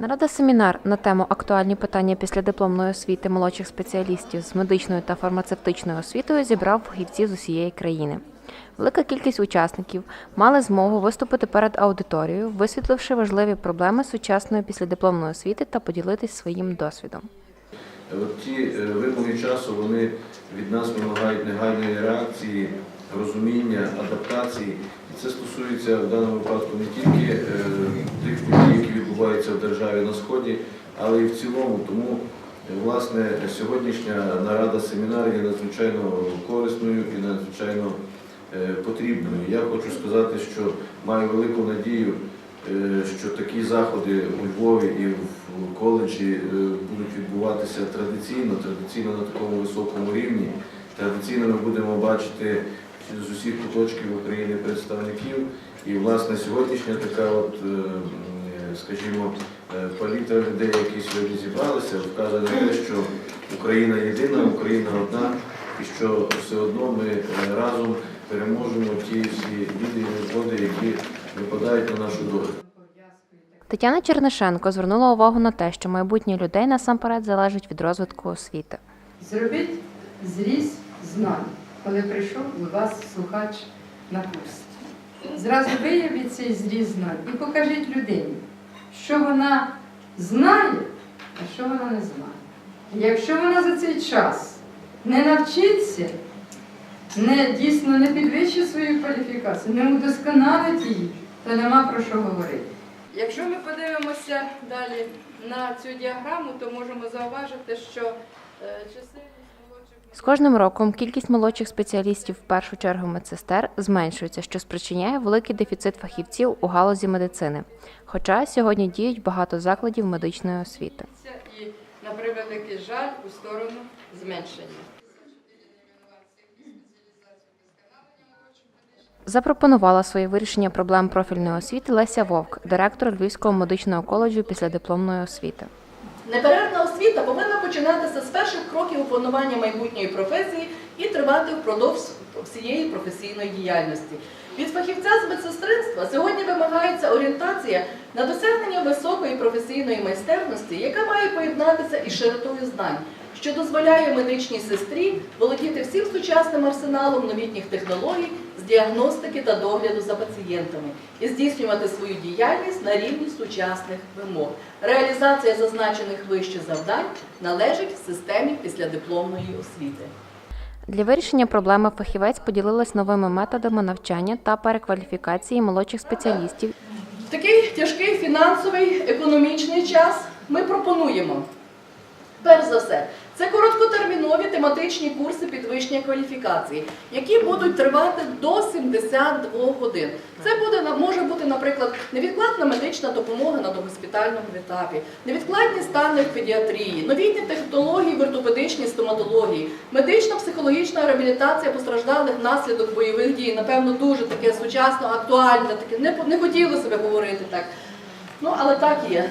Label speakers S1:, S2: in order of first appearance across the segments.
S1: Нарада семінар на тему актуальні питання післядипломної освіти молодших спеціалістів з медичною та фармацевтичною освітою зібрав фахівців з усієї країни. Велика кількість учасників мали змогу виступити перед аудиторією, висвітливши важливі проблеми сучасної післядипломної освіти та поділитись своїм досвідом.
S2: От ті е, вимоги часу вони від нас вимагають негайної реакції, розуміння, адаптації. І це стосується в даному випадку не тільки е, тих подій, які відбуваються в державі на сході, але і в цілому. Тому е, власне сьогоднішня нарада семінар є надзвичайно корисною і надзвичайно е, потрібною. Я хочу сказати, що маю велику надію, що такі заходи у Львові і в коледжі е, будуть відбуватися традиційно, традиційно на такому високому рівні. Традиційно ми будемо бачити з усіх куточків України представників. І власне сьогоднішня така, от, е, скажімо, е, палітра людей, які сьогодні зібралися, вказує на те, що Україна єдина, Україна одна, і що все одно ми разом переможемо ті всі біди і невзгоди, які випадають на нашу долю.
S1: Тетяна Чернишенко звернула увагу на те, що майбутнє людей насамперед залежить від розвитку освіти.
S3: Зробіть зріз знань, коли прийшов у вас слухач на курс. Зразу виявіть цей зріз знань і покажіть людині, що вона знає, а що вона не знає. Якщо вона за цей час не навчиться, не дійсно не підвищить свою кваліфікацію, не удосконалить її, то нема про що говорити. Якщо ми подивимося далі на цю діаграму, то можемо зауважити, що е, молодших
S1: З кожним роком кількість молодших спеціалістів, в першу чергу медсестер, зменшується, що спричиняє великий дефіцит фахівців у галузі медицини. Хоча сьогодні діють багато закладів медичної освіти.
S3: і, на превеликий жаль, у сторону зменшення.
S1: Запропонувала своє вирішення проблем профільної освіти Леся Вовк, директор Львівського медичного коледжу післядипломної освіти.
S4: Неперервна освіта повинна починатися з перших кроків опанування майбутньої професії і тривати впродовж всієї професійної діяльності. Від фахівця з медсестринства сьогодні вимагається орієнтація на досягнення високої професійної майстерності, яка має поєднатися із широтою знань, що дозволяє медичній сестрі володіти всім сучасним арсеналом новітніх технологій з діагностики та догляду за пацієнтами і здійснювати свою діяльність на рівні сучасних вимог. Реалізація зазначених вище завдань належить в системі післядипломної освіти.
S1: Для вирішення проблеми фахівець поділилась новими методами навчання та перекваліфікації молодших спеціалістів
S4: В такий тяжкий фінансовий економічний час ми пропонуємо. Перш за все, це короткотермінові тематичні курси підвищення кваліфікації, які будуть тривати до 72 годин. Це буде може бути, наприклад, невідкладна медична допомога на догоспітальному етапі, невідкладні стани в педіатрії, новітні технології в ортопедичній стоматології, медична психологічна реабілітація постраждалих внаслідок бойових дій. Напевно, дуже таке сучасно, актуальне, таке не, не хотілося б говорити так. Ну, але так є.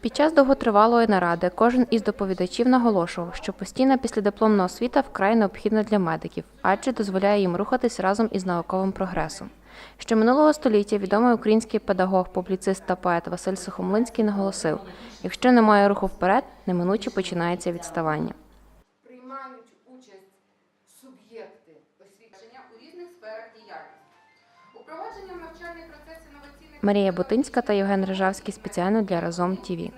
S1: Під час довготривалої наради кожен із доповідачів наголошував, що постійна післядипломна освіта вкрай необхідна для медиків, адже дозволяє їм рухатись разом із науковим прогресом. Ще минулого століття відомий український педагог, публіцист та поет Василь Сухомлинський наголосив: якщо немає руху вперед, неминуче починається відставання.
S5: приймають участь суб'єкти освічення у різних сферах діяльності.
S1: Марія Бутинська та Євген Рижавський спеціально для разом ТІВІ.